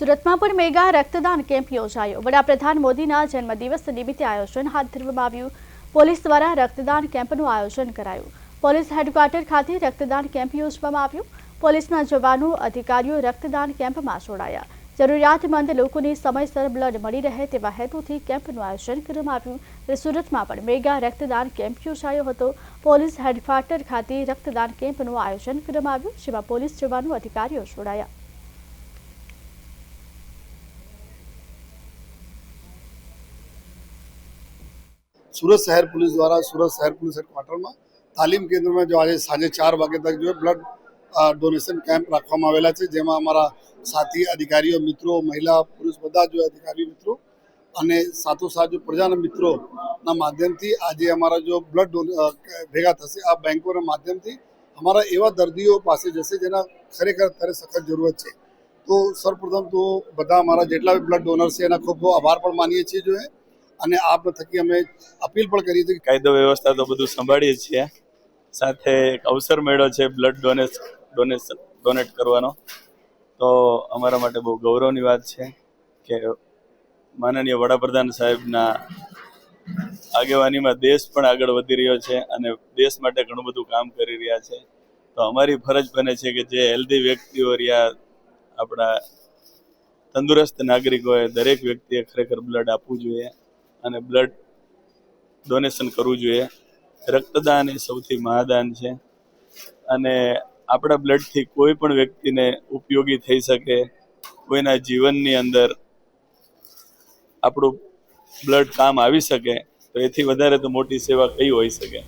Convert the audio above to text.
સુરતમાં પણ મેગા રક્તદાન કેમ્પ યોજાયો. વડાપ્રધાન મોદીના જન્મદિવસ નિમિત્તે આયોજન હાથ ધરવામાં આવ્યું. પોલીસ દ્વારા રક્તદાન કેમ્પનું આયોજન કરાયું. પોલીસ હેડક્વાર્ટર ખાતે રક્તદાન કેમ્પ યોજવામાં આવ્યું. પોલીસના જવાનો, અધિકારીઓ રક્તદાન કેમ્પમાં જોડાયા. જરૂરિયાતમંદ લોકોને સમયસર બ્લડ મળી રહે તેવા હેતુથી કેમ્પનું આયોજન કરવામાં આવ્યું. સુરતમાં પણ મેગા રક્તદાન કેમ્પ યોજાયો હતો. પોલીસ હેડક્વાર્ટર ખાતે રક્તદાન કેમ્પનું આયોજન કરવામાં આવ્યું. જેમાં પોલીસ જવાનો, અધિકારીઓ જોડાયા. સુરત શહેર પોલીસ દ્વારા સુરત શહેર પોલીસ હેડક્વાર્ટરમાં તાલીમ કેન્દ્રમાં જો આજે સાંજે ચાર વાગે તક જો બ્લડ ડોનેશન કેમ્પ રાખવામાં આવેલા છે, જેમાં અમારા સાથી, અધિકારીઓ, મિત્રો, મહિલા, પુરુષ બધા જો અધિકારીઓ, મિત્રો અને સાથોસાથ જો પ્રજાના મિત્રોના માધ્યમથી આજે અમારા જો બ્લડ ભેગા થશે, આ બેંકોના માધ્યમથી અમારા એવા દર્દીઓ પાસે જશે જેના ખરેખર અત્યારે સખત જરૂરત છે. તો સૌપ્રથમ તો બધા અમારા જેટલા બી બ્લડ ડોનર છે એના ખૂબ આભાર પણ માનીએ છીએ જોઈએ અને આપ થકી અમે અપીલ પણ કરી હતી કાયદો વ્યવસ્થા તો બધું સંભાળીએ છીએ. સાથે એક અવસર મળ્યો છે બ્લડ ડોનેશ ડોનેશન ડોનેટ કરવાનો. તો અમારા માટે બહુ ગૌરવની વાત છે કે માનનીય વડાપ્રધાન સાહેબના આગેવાનીમાં દેશ પણ આગળ વધી રહ્યો છે અને દેશ માટે ઘણું બધું કામ કરી રહ્યા છે. તો અમારી ફરજ બને છે કે જે હેલ્ધી વ્યક્તિઓ રહ્યા, આપણા તંદુરસ્ત નાગરિકોએ દરેક વ્યક્તિએ ખરેખર બ્લડ આપવું જોઈએ. અને બ્લડ ડોનેશન કરવું જોઈએ. રક્તદાન એ સૌથી મહાદાન છે. અને આપણા બ્લડથી કોઈ પણ વ્યક્તિને ઉપયોગી થઈ શકે. કોઈના જીવનની અંદર આપણું બ્લડ કામ આવી શકે, તો એથી વધારે તો મોટી સેવા કઈ હોઈ શકે?